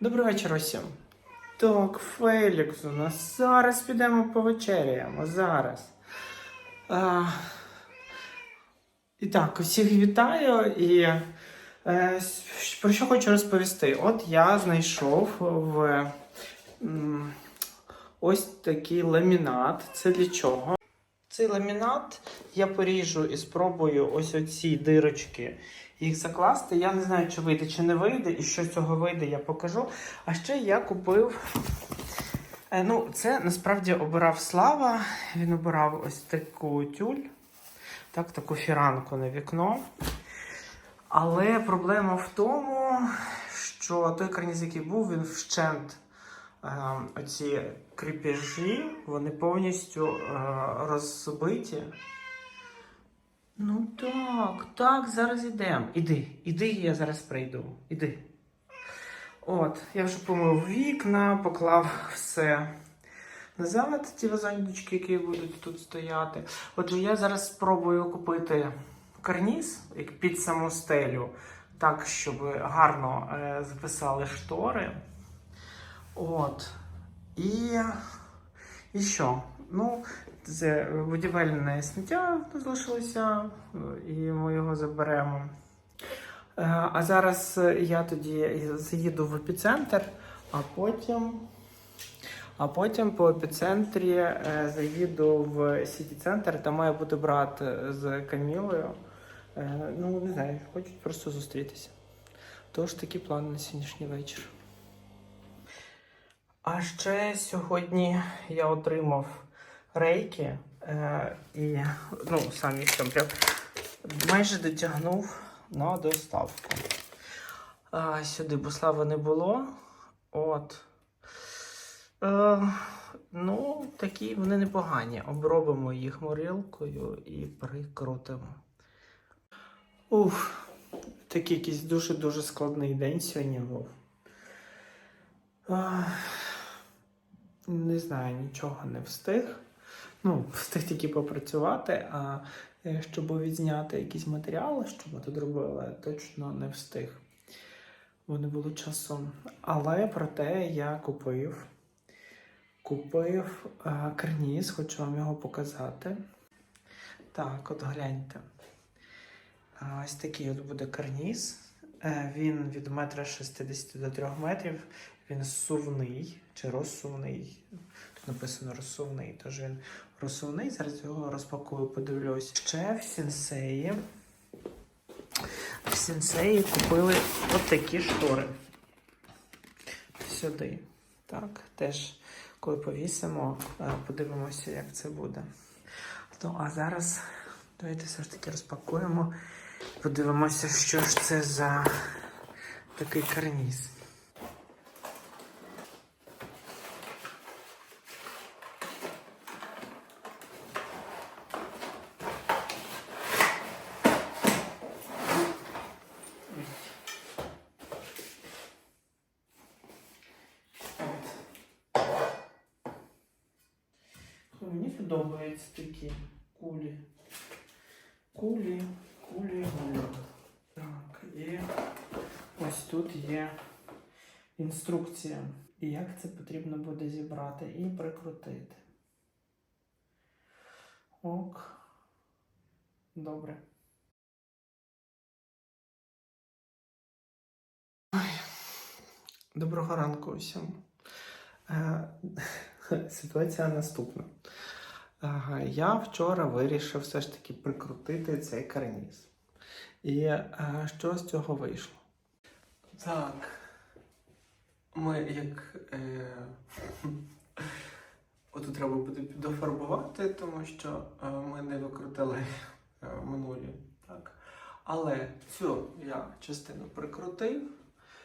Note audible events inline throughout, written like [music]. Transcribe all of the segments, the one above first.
Добрий вечір усім. Так, Фелікс, у нас зараз підемо повечеряємо. Зараз. А, і так, всіх вітаю і е, про що хочу розповісти. От я знайшов в ось такий ламінат. Це для чого? Цей ламінат я поріжу і спробую ось оці дирочки їх закласти. Я не знаю, чи вийде, чи не вийде, і що з цього вийде, я покажу. А ще я купив. е, Ну, це насправді обирав Слава. Він обирав ось таку тюль, так, таку фіранку на вікно. Але проблема в тому, що той карніз, який був, він вщент. Е, оці кріпежі, вони повністю е, розбиті. Ну так, так, зараз йдемо. Іди, іди, я зараз прийду. Іди. От, я вже помив вікна, поклав все назад, ті вазончики, які будуть тут стояти. Отже, я зараз спробую купити карніз під саму стелю, так, щоб гарно е, записали штори. От. І, і що? Ну, це будівельне сміття залишилося, і ми його заберемо. Е, А зараз я тоді заїду в епіцентр, а потім, а потім по епіцентрі е, заїду в сіті-центр. Там має бути брат з Камілою. Е, Ну, не знаю, хочуть просто зустрітися. Тож такі плани на сьогоднішній вечір. А ще сьогодні я отримав рейки е, і ну, сам їх там прям майже дотягнув на доставку. А, сюди, бо слава не було. От. Е, ну, такі вони непогані. Обробимо їх морилкою і прикрутимо. Уф, такий якийсь дуже-дуже складний день сьогодні був. Ах, Не знаю, нічого не встиг. Ну, [laughs] встиг тільки попрацювати, а е, щоб відзняти якісь матеріали, що ми тут робили, точно не встиг. Бо не було часу. Але проте я купив. Купив е, карніз, хочу вам його показати. Так, от гляньте. Ось такий от буде карніз. Е, Він від метра 60 до 3 метрів. Він сувний чи розсувний. Тут написано розсувний, тож він розсувний. Зараз його розпакую, подивлюсь. Ще в сенсеї. В сенсеї купили от такі штори. Сюди. Так, теж, коли повісимо, е, подивимося, як це буде. Ну, а зараз давайте все ж таки розпакуємо. Подивимося, що ж це за такий карніз. Мені подобаються такі кулі. Кулі, кулі, кулі. Так, і ось тут є інструкція. Як це потрібно буде зібрати і прикрутити. Ок. Добре. Доброго ранку усім. Е, [laughs] Ситуація наступна. Я вчора вирішив все ж таки прикрутити цей карніз. І е, що з цього вийшло? Так. Ми як. Е, [laughs] Отут треба буде дофарбувати, тому що е, ми не викрутили е, минулі. Так. Але цю я частину прикрутив,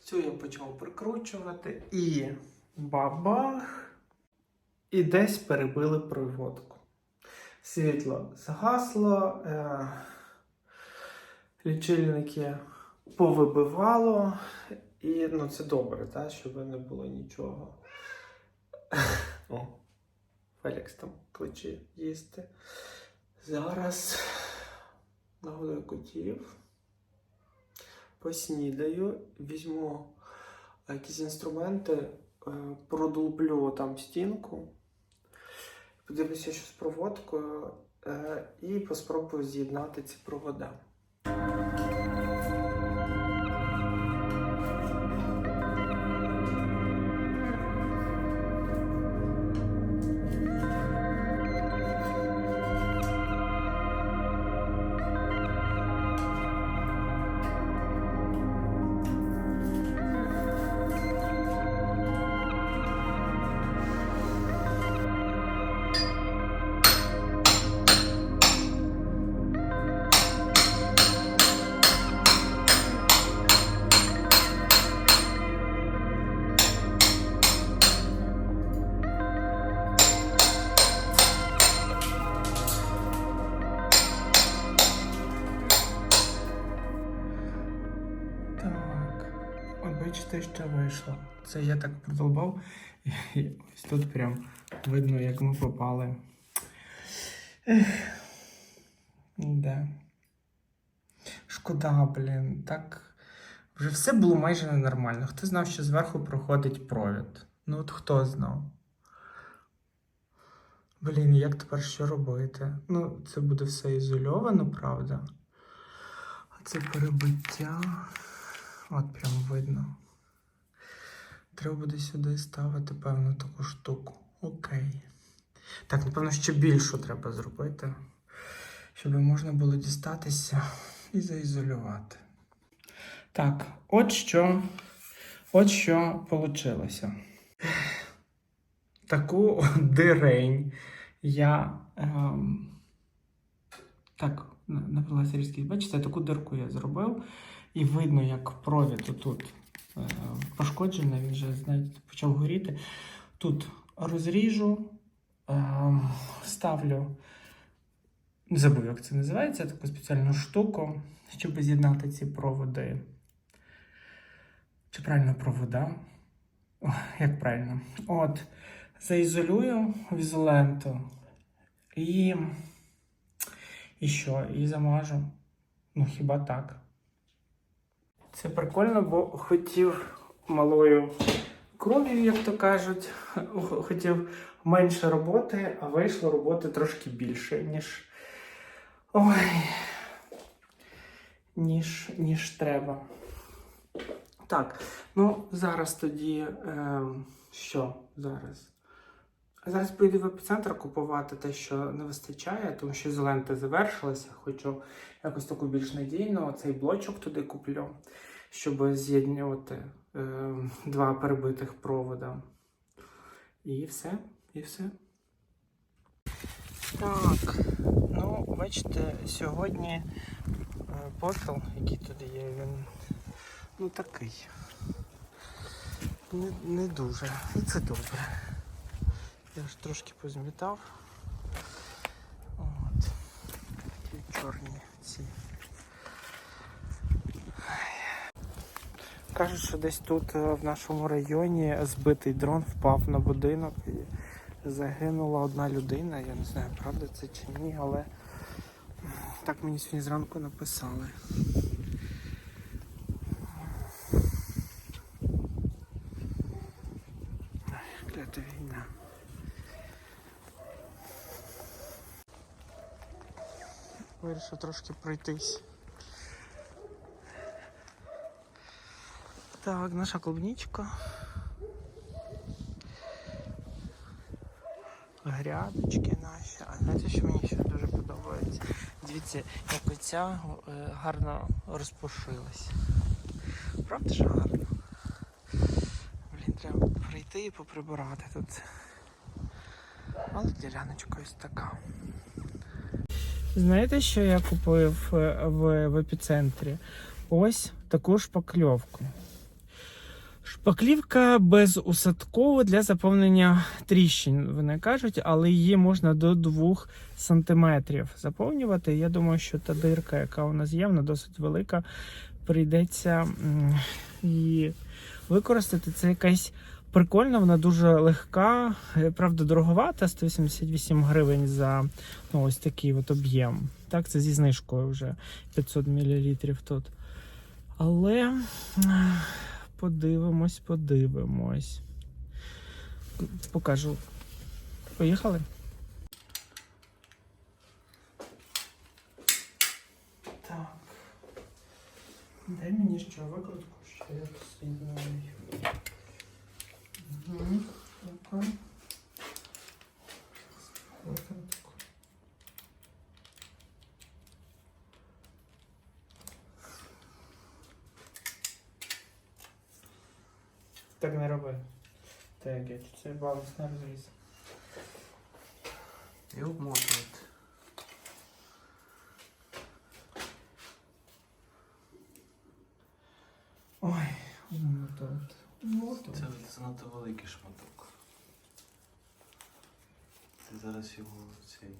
цю я почав прикручувати і бабах! І десь перебили проводку. Світло згасло, е- лічильники повибивало, і ну, це добре, та, щоб не було нічого. О, Фелікс там кличе їсти. Зараз нагодую котів. Поснідаю, візьму якісь інструменти, е, продолблю там стінку, подивлюся, що з проводкою, е, і поспробую з'єднати ці провода. Вийшло. Це я так продолбав. І ось тут прям видно, як ми попали. Ех. Да. Шкода, блін. Так. Вже все було майже ненормально. Хто знав, що зверху проходить провід? Ну от хто знав? Блін, як тепер що робити? Ну, це буде все ізольовано, правда? А це перебиття. От прям видно. Треба буде сюди ставити певну таку штуку. Окей. Так, напевно, ще більшу треба зробити, щоб можна було дістатися і заізолювати. Так, от що, от що вийшло. Таку [laughs] дирень я. Ем, так, на, на пилосерійській, бачите, таку дирку я зробив. І видно, як провід отут е, пошкоджений, він вже знаєте, почав горіти. Тут розріжу, е, ставлю, не забув, як це називається, таку спеціальну штуку, щоб з'єднати ці проводи. Чи правильно провода? О, як правильно? От, заізолюю в ізоленту і, і що? І замажу. Ну, хіба так? Це прикольно, бо хотів малою кров'ю, як то кажуть, [laughs] хотів менше роботи, а вийшло роботи трошки більше, ніж. Ой, ніж, ніж треба. Так, ну зараз тоді. Е, що зараз? Зараз поїду в епіцентр купувати те, що не вистачає, тому що ізолента завершилася. Хочу якось таку більш надійну. Цей блочок туди куплю, щоб з'єднувати е, два перебитих провода. І все, і все. Так, ну, бачите, сьогодні е, попіл, який туди є, він ну такий. Не, не дуже. І це добре. Я ж трошки позмітав. От. Такі чорні ці. Кажуть, що десь тут е, в нашому районі збитий дрон впав на будинок і загинула одна людина. Я не знаю, правда це чи ні, але так мені сьогодні зранку написали. Клята війна. Вирішив трошки пройтись. Так, наша клубничка. Грядочки наші. А знаєте, що мені ще дуже подобається? Дивіться, як оця е, гарно розпушилась. Правда ж гарно? Блін, треба прийти і поприбирати тут. Але діляночка ось така. Знаєте, що я купив е, в, в епіцентрі? Ось таку шпакльовку. Шпаклівка безусадкова для заповнення тріщин, вони кажуть, але її можна до 2 см заповнювати. Я думаю, що та дирка, яка у нас є, вона досить велика. Прийдеться її використати. Це якась прикольна, вона дуже легка, е, правда, дороговата, 188 гривень за ну, ось такий от об'єм. Так, це зі знижкою вже 500 мл тут. Але. Подивимось, подивимось. Покажу. Поїхали? Так. Дай мені ще викрутку, що я тут. Угу. Ну-ка. Так не роби. Так, я цей баланс не розріз. І обмотувати. Ой, тут. Це занадто великий шматок. Це зараз його цей.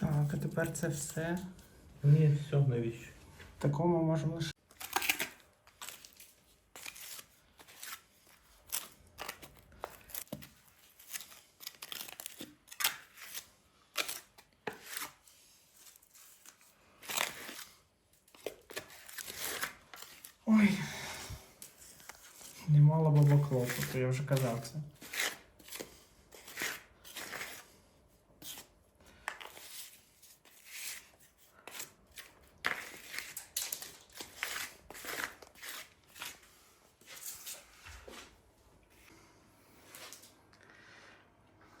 Так, а тепер це все. Ні, все, навіщо? Такому можемо лише. Ой. Немало баба клопоту, я вже казав це.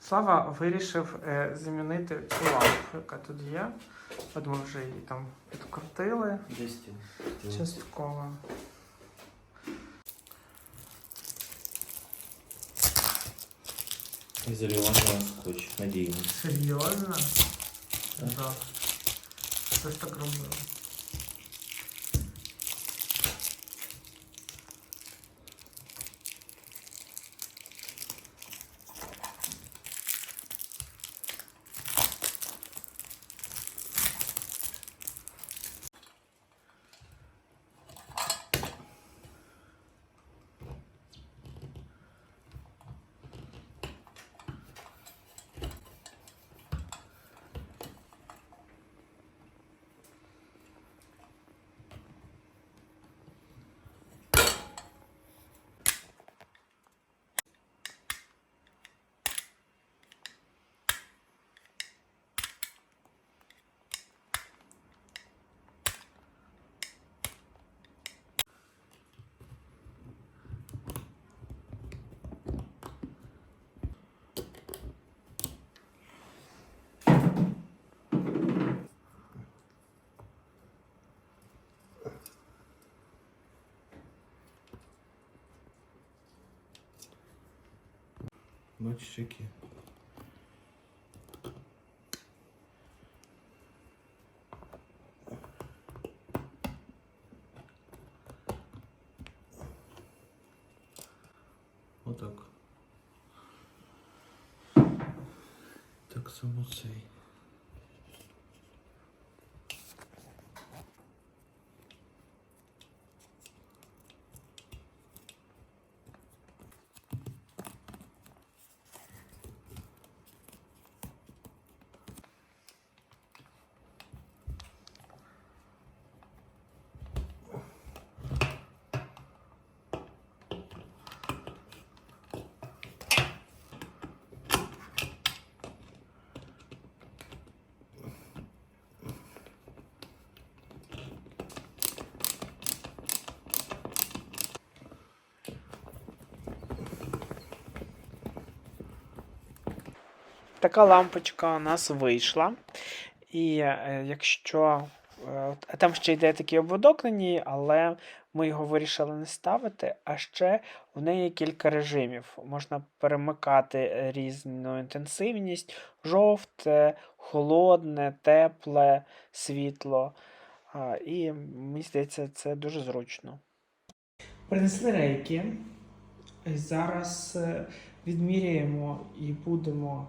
Слава вирішив е, замінити цю лампу, яка тут є. От ми вже її там підкрутили частково. Ізолювання скотч, надійно. Серйозно? Так. Так. Хто ж так робив? Які. Отак. Так само цей. Така лампочка у нас вийшла. І е, якщо е, там ще йде такий ободок на ній, але ми його вирішили не ставити. А ще в неї кілька режимів. Можна перемикати різну інтенсивність: жовте, холодне, тепле, світло. І мені здається, це дуже зручно. Принесли рейки. Зараз е, відміряємо і будемо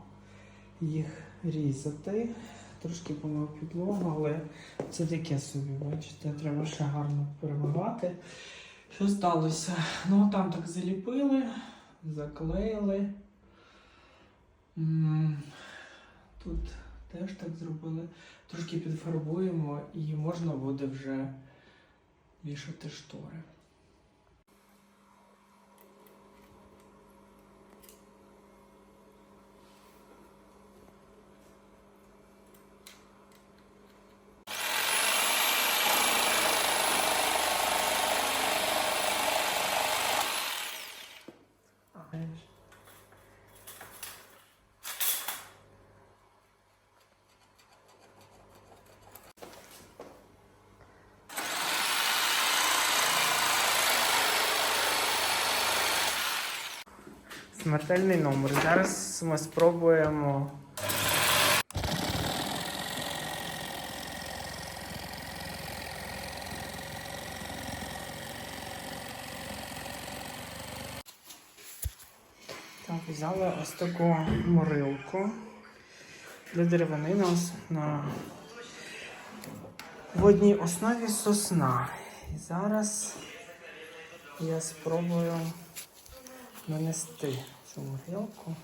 їх різати. Трошки помив підлогу, але це таке собі, бачите, треба ще гарно перемивати. Що сталося? Ну, там так заліпили, заклеїли. Тут теж так зробили. Трошки підфарбуємо і можна буде вже вішати штори. Смертельний номер. Зараз ми спробуємо. Так, взяли ось таку морилку для деревини на, на водній основі сосна. І зараз я спробую нанести цю морилку.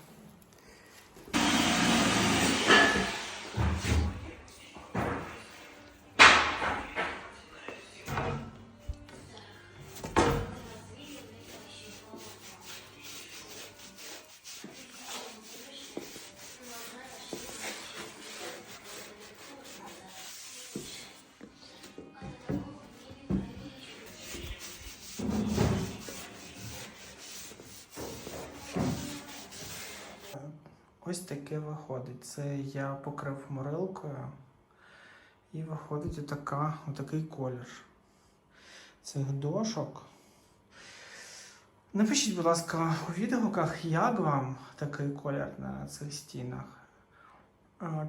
Ось таке виходить. Це я покрив морилкою. І виходить отака, отакий колір цих дошок. Напишіть, будь ласка, у відгуках, як вам такий колір на цих стінах.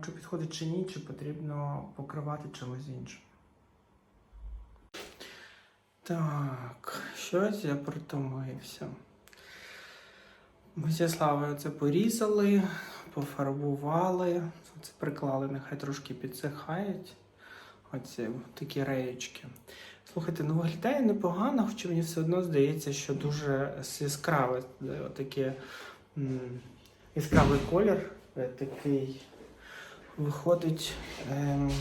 Чи підходить чи ні, чи потрібно покривати чимось іншим. Так, щось я притомився. Ми зі Славою це порізали, пофарбували, це приклали, нехай трошки підсихають. Оці такі реєчки. Слухайте, ну виглядає непогано, хоча мені все одно здається, що дуже яскраве е, таке яскравий колір е, такий виходить. Ем,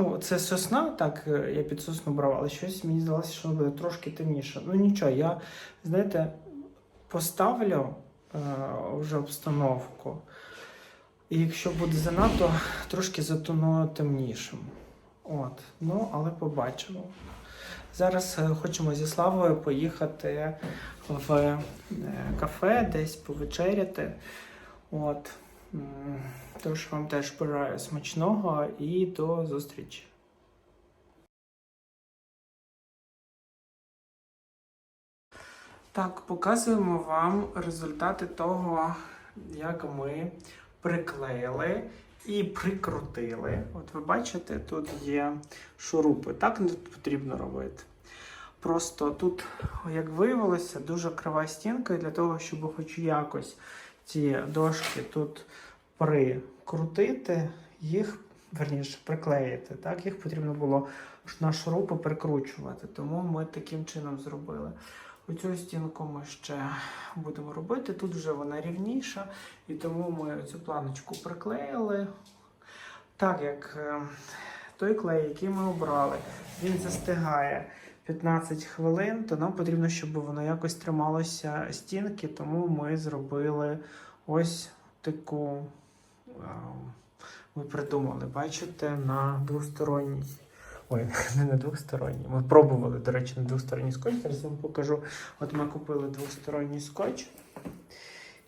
Ну, це сосна, так, е, я під сосну брав, але щось мені здалося, що буде трошки темніше. Ну нічого, я, знаєте, поставлю е, вже обстановку. І якщо буде занадто, трошки затоную темнішим. От, ну, але побачимо. Зараз е, хочемо зі Славою поїхати в е, кафе, десь повечеряти. От. Тож вам теж бажаю смачного і до зустрічі. Так, показуємо вам результати того, як ми приклеїли і прикрутили. От ви бачите, тут є шурупи. Так не потрібно робити. Просто тут, як виявилося, дуже крива стінка, і для того, щоб хоч якось ці дошки тут прикрутити, їх, верніше, приклеїти. Так? Їх потрібно було на шурупи прикручувати. Тому ми таким чином зробили. Оцю стінку ми ще будемо робити. Тут вже вона рівніша, і тому ми цю планочку приклеїли. Так як е, той клей, який ми обрали, він застигає 15 хвилин, то нам потрібно, щоб воно якось трималося стінки, тому ми зробили ось таку. е, Ми придумали, бачите, на двосторонній. Ой, [laughs] не на двосторонній. Ми пробували, до речі, на двосторонній скотч. Зараз вам покажу. От ми купили двосторонній скотч.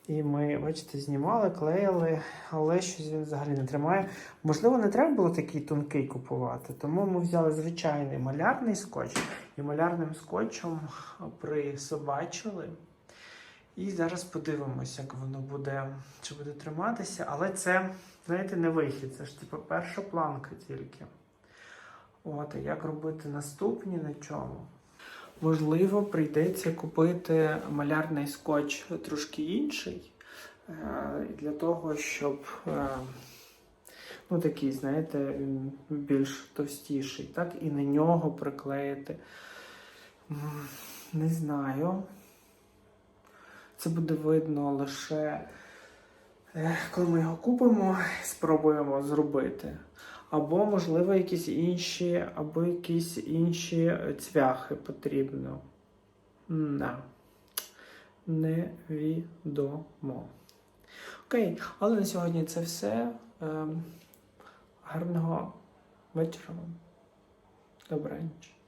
І ми, бачите, знімали, клеїли, але щось він взагалі не тримає. Можливо, не треба було такий тонкий купувати, тому ми взяли звичайний малярний скотч і малярним скотчем присобачили. І зараз подивимося, як воно буде, чи буде триматися. Але це, знаєте, не вихід. Це ж типу перша планка тільки. От, а як робити наступні на чому? Можливо, прийдеться купити малярний скотч трошки інший. е, Для того, щоб е, ну, такий, знаєте, він більш товстіший, так? І на нього приклеїти. Не знаю. Це буде видно лише е, коли ми його купимо, спробуємо зробити. Або, можливо, якісь інші, або якісь інші цвяхи потрібно. Не. Невідомо. Окей, але на сьогодні це все. Ем, гарного вечора вам. Добраніч.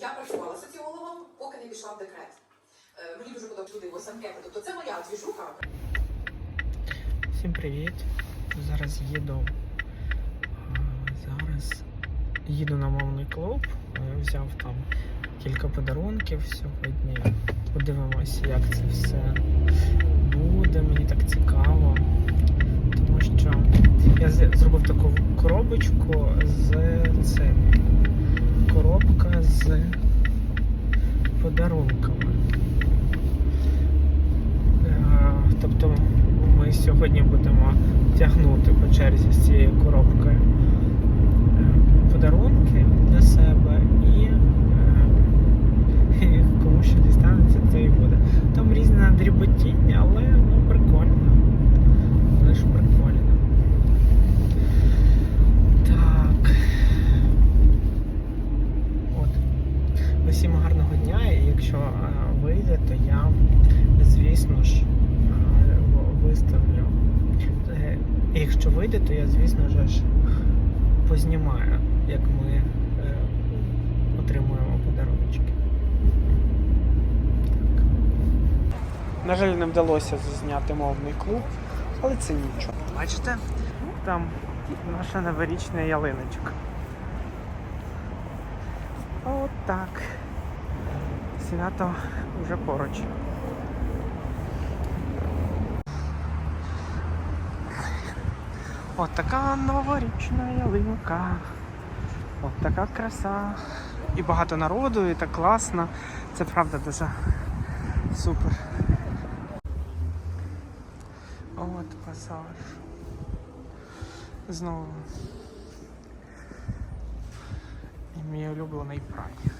Я працювала соціологом, поки не пішла в декрет. Е, Мені дуже подобається туди в. Тобто це моя двіжуха. Всім привіт! Зараз їду. Зараз їду на мовний клуб. Е, Взяв там кілька подарунків сьогодні. Подивимося, як це все буде. Мені так цікаво. Тому що я зробив таку коробочку з цим. Коробка з подарунками. Е, Тобто ми сьогодні будемо тягнути по черзі з цією коробкою е, подарунки для себе і, е, і кому що дістанеться, то і буде. Там різне дріботіння, але ну, прикольно. Але ж прикольно. Так. От. Усім гарного дня, і якщо е, вийде, то я, звісно ж, е, в- виставлю. Е, і Якщо вийде, то я, звісно ж, познімаю, як ми е, отримуємо подарунки. Так. На жаль, не вдалося зняти мовний клуб, але це нічого. Бачите? Там наша новорічна ялиночка. От так. Свято вже поруч. От така новорічна ялинка. От така краса. І багато народу, і так класно. Це правда дуже супер. От пасаж. Знову. Мій улюблений так.